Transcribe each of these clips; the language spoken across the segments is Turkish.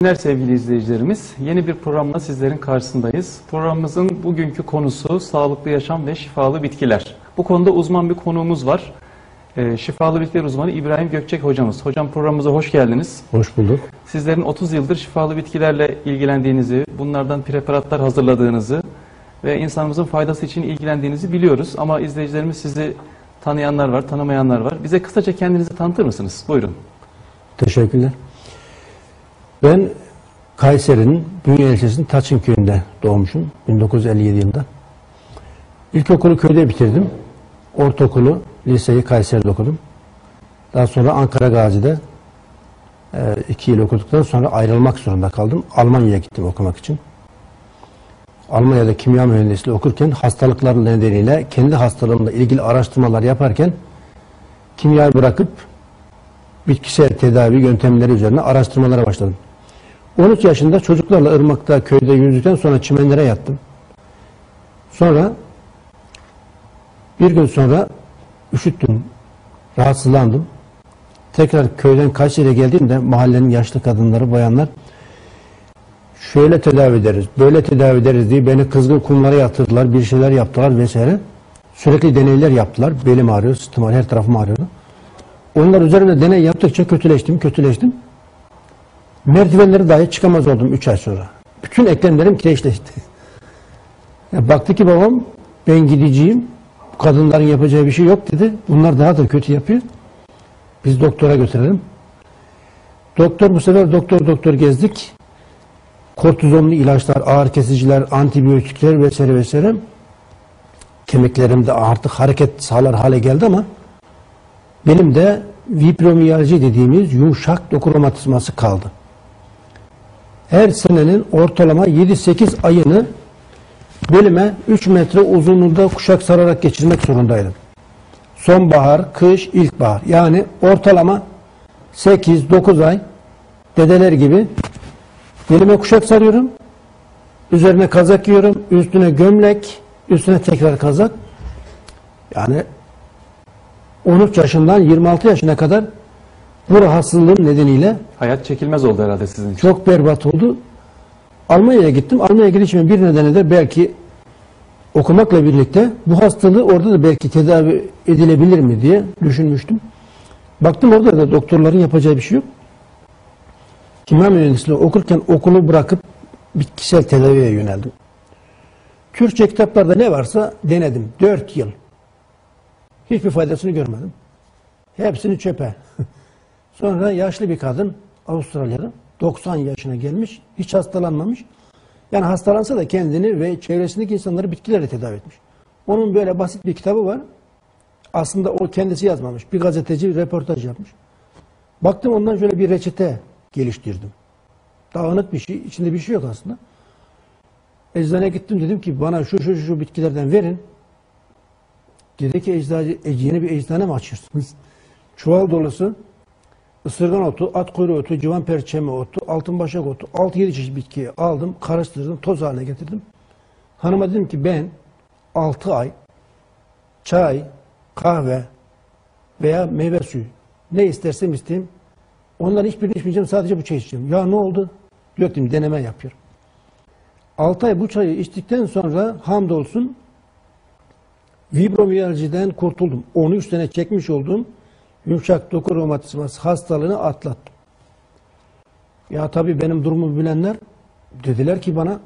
günler sevgili izleyicilerimiz. Yeni bir programla sizlerin karşısındayız. Programımızın bugünkü konusu sağlıklı yaşam ve şifalı bitkiler. Bu konuda uzman bir konuğumuz var. Ee, şifalı bitkiler uzmanı İbrahim Gökçek hocamız. Hocam programımıza hoş geldiniz. Hoş bulduk. Sizlerin 30 yıldır şifalı bitkilerle ilgilendiğinizi, bunlardan preparatlar hazırladığınızı ve insanımızın faydası için ilgilendiğinizi biliyoruz. Ama izleyicilerimiz sizi tanıyanlar var, tanımayanlar var. Bize kısaca kendinizi tanıtır mısınız? Buyurun. Teşekkürler. Ben Kayseri'nin Bünye ilçesinin Taçın köyünde doğmuşum 1957 yılında. İlkokulu köyde bitirdim. Ortaokulu, liseyi Kayseri'de okudum. Daha sonra Ankara Gazi'de e, iki yıl okuduktan sonra ayrılmak zorunda kaldım. Almanya'ya gittim okumak için. Almanya'da kimya mühendisliği okurken hastalıklar nedeniyle kendi hastalığımla ilgili araştırmalar yaparken kimyayı bırakıp bitkisel tedavi yöntemleri üzerine araştırmalara başladım. 13 yaşında çocuklarla ırmakta köyde yüzdükten sonra çimenlere yattım. Sonra bir gün sonra üşüttüm, rahatsızlandım. Tekrar köyden Kayseri'ye geldiğimde mahallenin yaşlı kadınları, bayanlar şöyle tedavi ederiz, böyle tedavi ederiz diye beni kızgın kumlara yatırdılar, bir şeyler yaptılar vesaire. Sürekli deneyler yaptılar. Belim ağrıyor, sırtım ağrıyor, her tarafım ağrıyordu. Onlar üzerinde deney yaptıkça kötüleştim, kötüleştim. Merdivenleri dahi çıkamaz oldum 3 ay sonra. Bütün eklemlerim kireçleşti. Ya baktı ki babam ben gideceğim. Kadınların yapacağı bir şey yok dedi. Bunlar daha da kötü yapıyor. Biz doktora götürelim. Doktor bu sefer doktor doktor gezdik. Kortizonlu ilaçlar, ağır kesiciler, antibiyotikler vesaire vesaire. Kemiklerimde artık hareket sağlar hale geldi ama benim de vibromiyalji dediğimiz yumuşak doku romatizması kaldı. Her senenin ortalama 7-8 ayını belime 3 metre uzunluğunda kuşak sararak geçirmek zorundaydım. Sonbahar, kış, ilkbahar. Yani ortalama 8-9 ay dedeler gibi belime kuşak sarıyorum. Üzerine kazak giyiyorum. Üstüne gömlek, üstüne tekrar kazak. Yani 13 yaşından 26 yaşına kadar bu rahatsızlığım nedeniyle Hayat çekilmez oldu herhalde sizin için. çok berbat oldu. Almanya'ya gittim. Almanya'ya gidişimin bir nedeni de belki okumakla birlikte bu hastalığı orada da belki tedavi edilebilir mi diye düşünmüştüm. Baktım orada da doktorların yapacağı bir şey yok. Kimya mühendisliği okurken okulu bırakıp bitkisel tedaviye yöneldim. Türkçe kitaplarda ne varsa denedim. Dört yıl. Hiçbir faydasını görmedim. Hepsini çöpe. Sonra yaşlı bir kadın Avustralya'da 90 yaşına gelmiş, hiç hastalanmamış. Yani hastalansa da kendini ve çevresindeki insanları bitkilerle tedavi etmiş. Onun böyle basit bir kitabı var. Aslında o kendisi yazmamış. Bir gazeteci röportaj yapmış. Baktım ondan şöyle bir reçete geliştirdim. Dağınık bir şey, içinde bir şey yok aslında. Eczaneye gittim dedim ki bana şu şu şu bitkilerden verin. Dedi ki eczacı, yeni bir eczane mi açıyorsunuz? Çuval dolusu ısırgan otu, at kuyruğu otu, civan perçemi otu, altın başak otu, 6-7 çeşit bitkiyi aldım, karıştırdım, toz haline getirdim. Hanıma dedim ki ben 6 ay çay, kahve veya meyve suyu ne istersem isteyeyim onların hiçbirini içmeyeceğim sadece bu çay içeceğim. Ya ne oldu? Yok dedim deneme yapıyorum. 6 ay bu çayı içtikten sonra hamdolsun fibromiyalciden kurtuldum. 13 sene çekmiş olduğum yumuşak doku romatizması hastalığını atlattım. Ya tabii benim durumumu bilenler dediler ki bana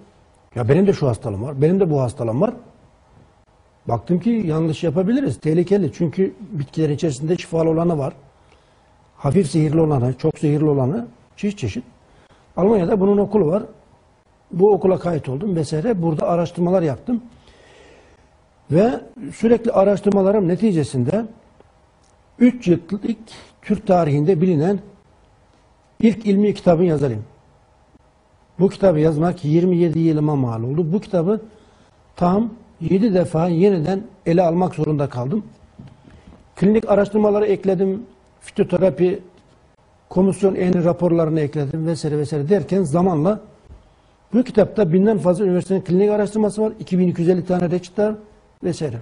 ya benim de şu hastalığım var, benim de bu hastalığım var. Baktım ki yanlış yapabiliriz, tehlikeli. Çünkü bitkilerin içerisinde şifalı olanı var. Hafif zehirli olanı, çok zehirli olanı, çeşit çeşit. Almanya'da bunun okulu var. Bu okula kayıt oldum vesaire. Burada araştırmalar yaptım. Ve sürekli araştırmalarım neticesinde 3 yıllık Türk tarihinde bilinen ilk ilmi kitabın yazarıyım. Bu kitabı yazmak 27 yılıma mal oldu. Bu kitabı tam 7 defa yeniden ele almak zorunda kaldım. Klinik araştırmaları ekledim. Fitoterapi, komisyon en raporlarını ekledim vesaire vesaire derken zamanla bu kitapta binden fazla üniversitenin klinik araştırması var. 2250 tane reçete var vesaire.